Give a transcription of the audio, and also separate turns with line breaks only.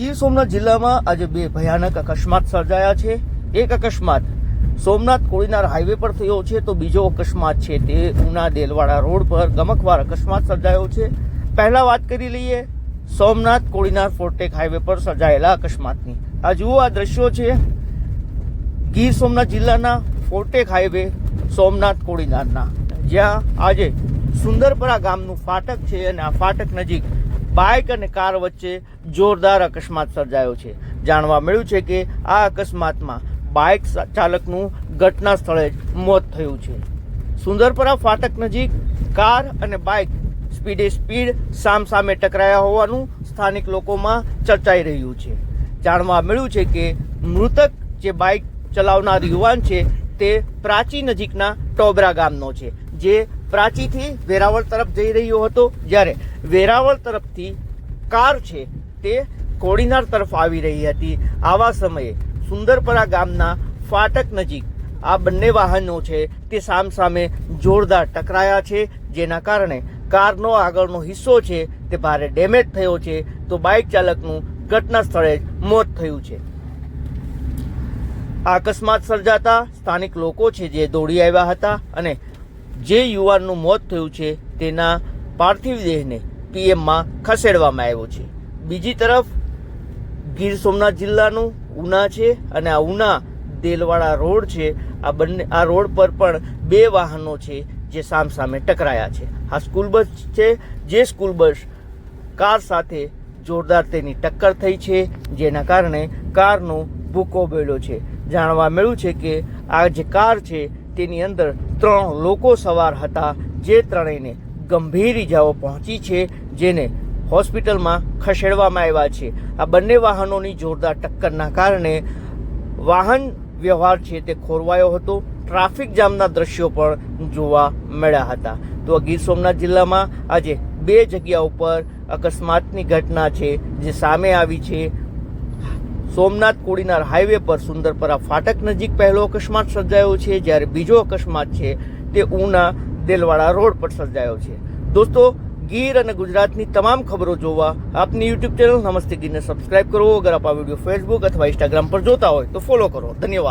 ગીર સોમનાથ જિલ્લામાં આજે બે ભયાનક અકસ્માત સર્જાયા છે. એક અકસ્માત સોમનાથ કોળીનાર હાઈવે પર થયો છે તો બીજો અકસ્માત છે તે ઉના દેલવાડા રોડ પર ગમકવાર અકસ્માત સર્જાયો છે. પહેલાં વાત કરી લઈએ સોમનાથ કોળીનાર ફોર્ટેક હાઈવે પર સર્જાયેલા અકસ્માતની. આ જુઓ આ દ્રશ્યો છે. ગીર સોમનાથ જિલ્લાના ફોર્ટેક હાઈવે સોમનાથ કોળીનારના. જ્યાં આજે સુંદરપરા ગામનું ફાટક છે અને આ ફાટક નજીક બાઇક અને કાર વચ્ચે જોરદાર અકસ્માત સર્જાયો છે. જાણવા મળ્યું છે કે આ અકસ્માતમાં બાઇક ચાલકનું ઘટના સ્થળે જ મોત થયું છે. સુંદરપરા ફાટક નજીક કાર અને બાઇક સ્પીડે સ્પીડ સામસામે ટકરાયા હોવાનું સ્થાનિક લોકોમાં ચર્ચાઈ રહ્યું છે. જાણવા મળ્યું છે કે મૃતક જે બાઇક ચલાવનાર યુવાન છે, તે પ્રાચી નજીકના ટોબરા ગામનો છે, જે પ્રાચીથી વેરાવળ તરફ જઈ રહ્યો હતો, જ્યારે વેરાવળ તરફથી કાર છે તે કોડીનાર તરફ આવી રહી હતી. આવા સમયે સુંદરપરા ગામના ફાટક નજીક આ બંને વાહનો છે તે સામસામે જોરદાર ટકરાયા છે. જેના કારણે કારનો આગળનો હિસ્સો છે તે ભારે ડેમેજ થયો છે. તો બાઇક ચાલકનું ઘટના સ્થળે જ મોત થયું છે. આ અકસ્માત સર્જાતા સ્થાનિક લોકો છે જે દોડી આવ્યા હતા અને જે યુવાનનું મોત થયું છે તેના પાર્થિવ દેહને પીએમમાં ખસેડવામાં આવ્યો છે. બીજી તરફ, ગીર સોમનાથ જિલ્લાનું ઉના છે અને આ ઉના દેલવાડા રોડ છે. આ બંને આ રોડ પર પણ બે વાહનો છે જે સામસામે ટકરાયા છે. આ સ્કૂલ બસ છે, જે સ્કૂલ બસ કાર સાથે જોરદાર તેની ટક્કર થઈ છે, જેના કારણે કારનો ભૂકો બેડ્યો છે. જાણવા મળ્યું છે કે આ જે કાર છે, તેની અંદર ત્રણ લોકો સવાર હતા, જે ત્રણેયને ગંભીર ઇજાઓ પહોંચી છે, જેને હોસ્પિટલમાં ખસેડવામાં આવ્યા છે. આ બંને વાહનોની જોરદાર ટક્કરના કારણે વાહન વ્યવહાર છે તે ખોરવાયો હતો. ટ્રાફિક જામના દ્રશ્યો પણ જોવા મળ્યા હતા. તો ગીર સોમનાથ જિલ્લામાં આજે બે જગ્યા ઉપર અકસ્માતની ઘટના છે, જે સામે આવી છે. સોમનાથ કોડીનાર હાઈવે પર સુંદરપરા ફાટક નજીક પહેલો અકસ્માત સર્જાયો છે. જ્યારે બીજો અકસ્માત છે, તે ઉના દેલવાડા રોડ પર સર્જાયો છે. દોસ્તો, ગીર અને ગુજરાતની તમામ ખબરો જોવા આપની યુટ્યુબ ચેનલ નમસ્તે ગીરને સબસ્ક્રાઇબ કરો. અગર આપ આ વીડિયો ફેસબુક અથવા ઇન્સ્ટાગ્રામ પર જોતા હોય તો ફોલો કરો. ધન્યવાદ.